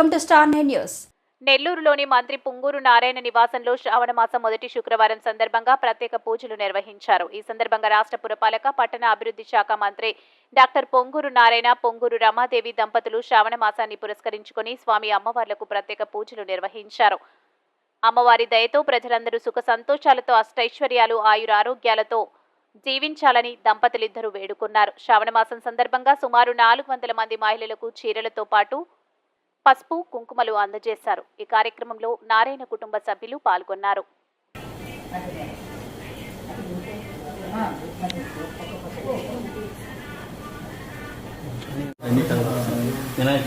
Welcome to star nine news. నెల్లూరులోని మంత్రి పుంగూరు నారాయణ నివాసంలో శ్రావణ మాసం మొదటి శుక్రవారం సందర్భంగా ప్రత్యేక పూజలు నిర్వహించారు. ఈ సందర్భంగా రాష్ట్ర పురపాలక పట్టణ అభివృద్ధి శాఖ మంత్రి డాక్టర్ పొంగూరు నారాయణ పొంగూరు రమాదేవి దంపతులు శ్రావణ మాసాన్ని పురస్కరించుకుని స్వామి అమ్మవార్లకు ప్రత్యేక పూజలు నిర్వహించారు. అమ్మవారి దయతో ప్రజలందరూ సుఖ సంతోషాలతో అష్టైశ్వర్యాలు ఆయురారోగ్యాలతో జీవించాలని దంపతులిద్దరూ వేడుకున్నారు. శ్రావణ మాసం సందర్భంగా సుమారు నాలుగు వందల మంది మహిళలకు చీరలతో పాటు పసుపు కుంకుమలు అందజేశారు. ఈ కార్యక్రమంలో నారాయణ కుటుంబ సభ్యులు పాల్గొన్నారు. వినాయక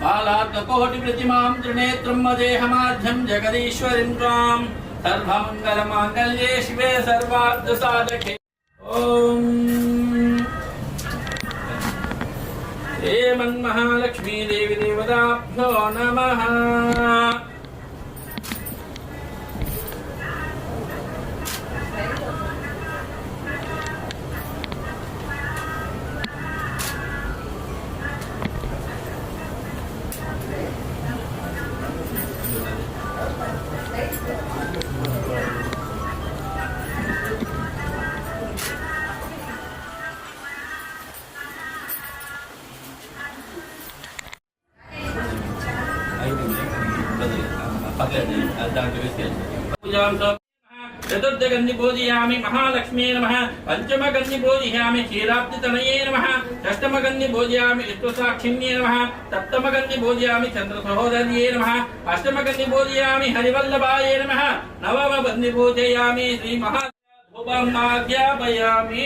कालार्धकोटिप्रतिमां त्रिनेत्रम्मदेहमाध्यं जगदीश्वरिं त्वां सर्वमङ्गलमाङ्गल्ये शिवे सर्वार्थसाधके ॐ। हे मन्महालक्ष्मीदेवी देवताभ्यो नमः। చతుర్థగంధి పూజయామి మహాలక్ష్మీ నమ పంచమగంధి పూజయామి క్షీరాబ్దితనయే నమ షష్టమగంధి పూజయామి విశ్వసాక్షిణ్యే నమ సప్తమగంధి పూజయామి చంద్ర సహోదర్యే నమ అష్టమగంధి పూజయామి హరివల్లభాయే నమ నవమగంధి పూజయామి శ్రీ మహా ధూపమాధ్యాపయామి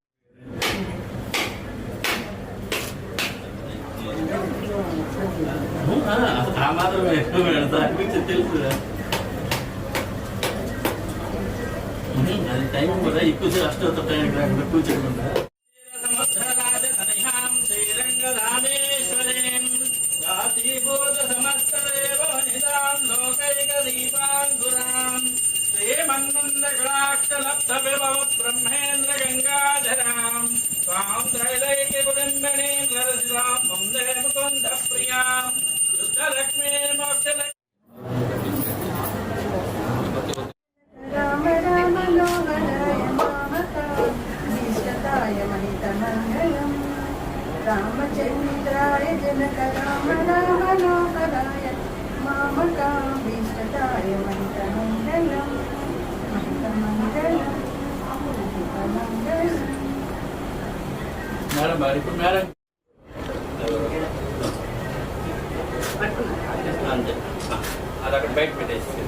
ఆ మాత్రమే దాని గురించి తెలుసు అది టైం కూడా ఎక్కువ అష్టోత్తర టైం కూర్చోకుండా బ్రహ్మేంద్ర గంగాధరాం స్వాం త్రైలైక్య కుటుంబినీ నరసిరాం ముకుంద ప్రియాం యుద్ధలక్ష్మీ మోక్షలక్ష్మీ రామచంద్రాయ జనక రామ రామ లోహరాయ మామకాభీష్టదాయ మణితమంగళం మణితమంగళం మణితమంగళం మేడం మరి ఇప్పుడు మేడం అది అక్కడ బయట పెట్టేసి.